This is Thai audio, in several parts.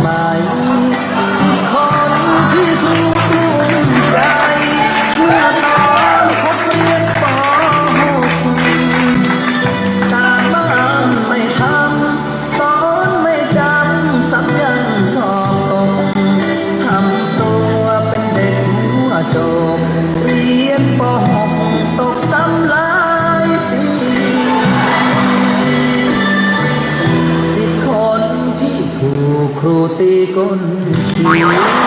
ไหมสิคนที่คุณ ตีก้น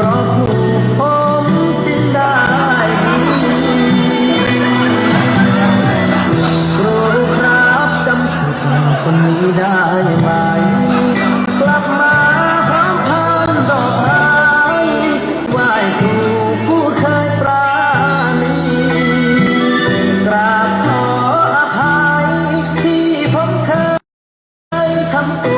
เพราะคุณผมจึงได้รู้ครับจสิทคนนี้ได้ไหม กลับมาพอมพานดอกไม้ไหว้ครูผู้เคยปราณีกราบขออภัยที่ผมเคยทำตัว